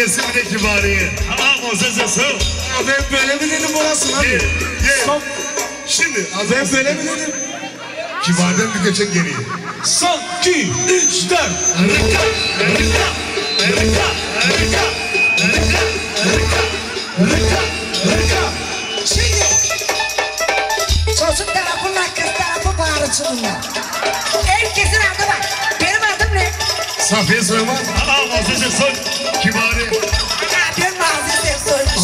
gelsin bir de kibariye. Tamam o sese sor. Ya ben böyle mi dedim orası lan? Gel, gel. Son, Şimdi az ben böyle mi dedim? kibariden bir geçek geriye. Son, iki, üç, dört. Rıka, rıka, rıka, rıka, rıka, rıka, rıka, rıka. Şimdi çocuk tarafıyla kız tarafı bağırışında. Herkesin adı var. Benim adım ne? Safiye Soyman, Tamam o sese sor. Kibariye. Ana ben Mazi Sevsoymuş.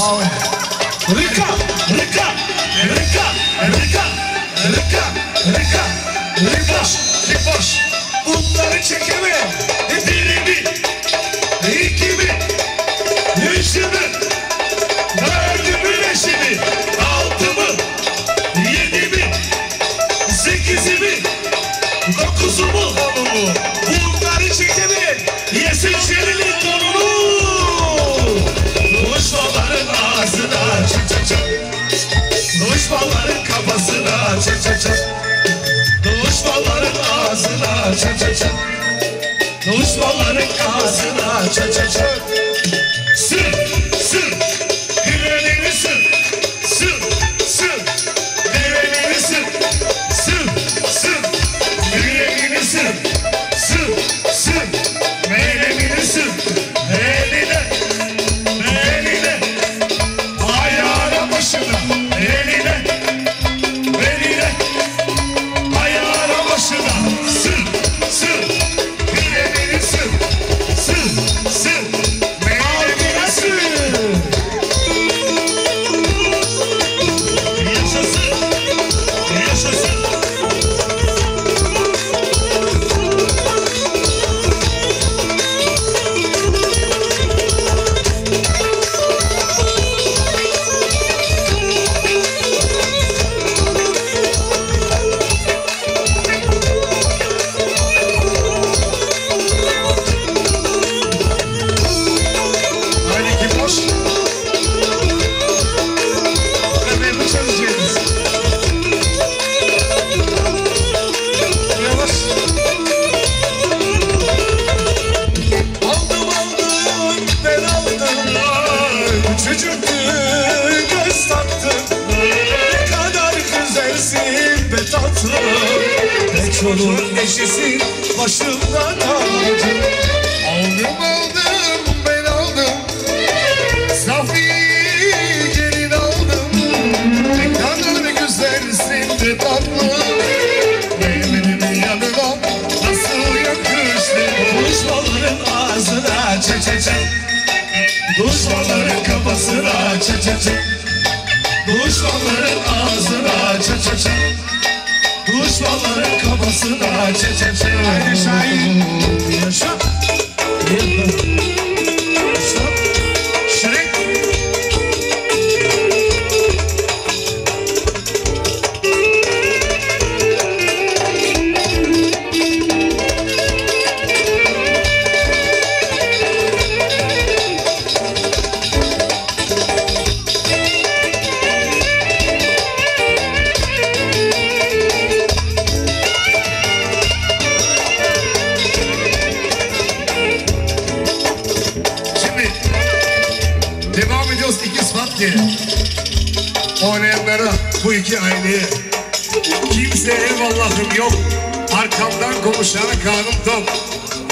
Konuşmaların kafasına çık çık çık. Konuşmaların ağzına çık çık çık. Konuşmaların ağzına çık çık çık. Petrolün neşesi başımda kaldı. Aldım aldım devam ediyoruz iki Fatke. Oynayanlara bu iki aileye kimse eyvallahım yok. Arkamdan konuşana karnım tok.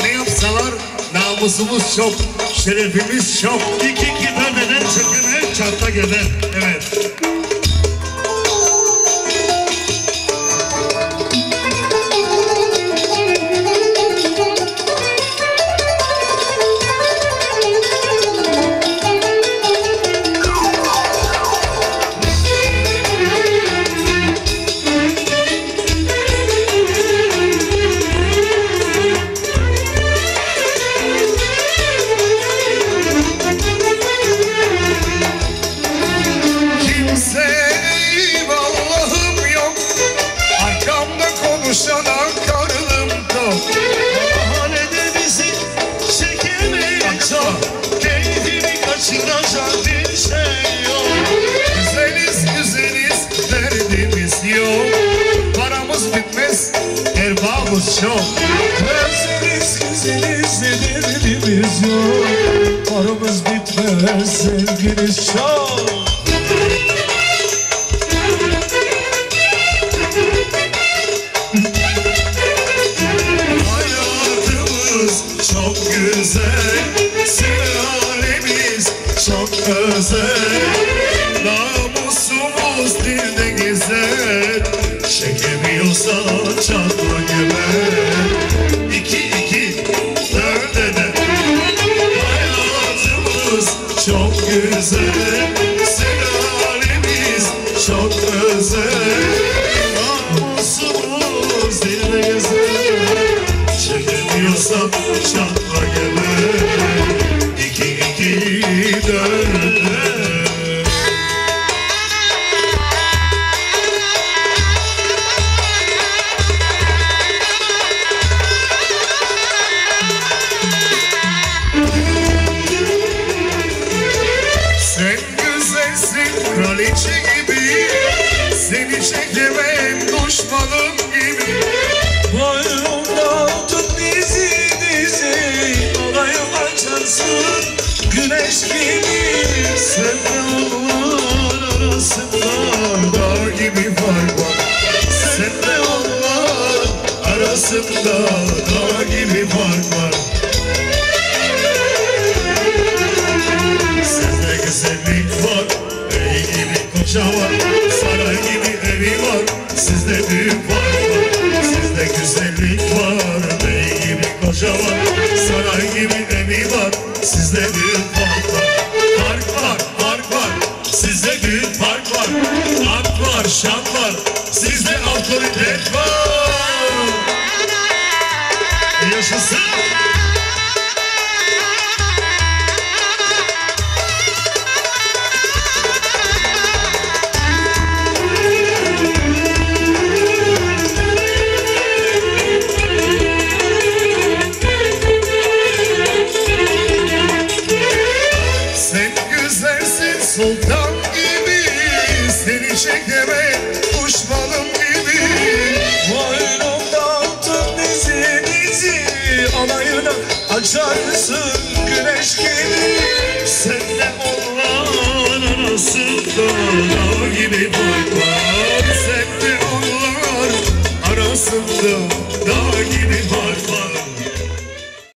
Ne yapsalar namusumuz çok, şerefimiz çok. İki gitar neden çekene çatla geder Evet. Kaçıracak bir derdimiz yok. Paramız bitmez erbabımız çok. Güzeliz güzeliz derdimiz yok. Varımız bitmez sevgili şah güzel Sülalemiz çok özel Namusumuz dilde gezer Çekemiyorsan çatla güneş gibi Senle onlar arasında Dağ gibi fark var Senle onlar arasında Dağ gibi fark var Sende güzellik var Bey gibi koca var. Saray gibi evi var Sizde büyük fark var. Sizde güzellik var Bey gibi koca var. Saray gibi evi var Sizde büyük sultan gibi Seni çekemem düşmanım gibi. Boynumda tut dizi dizi Alayını açarsın güneş gibi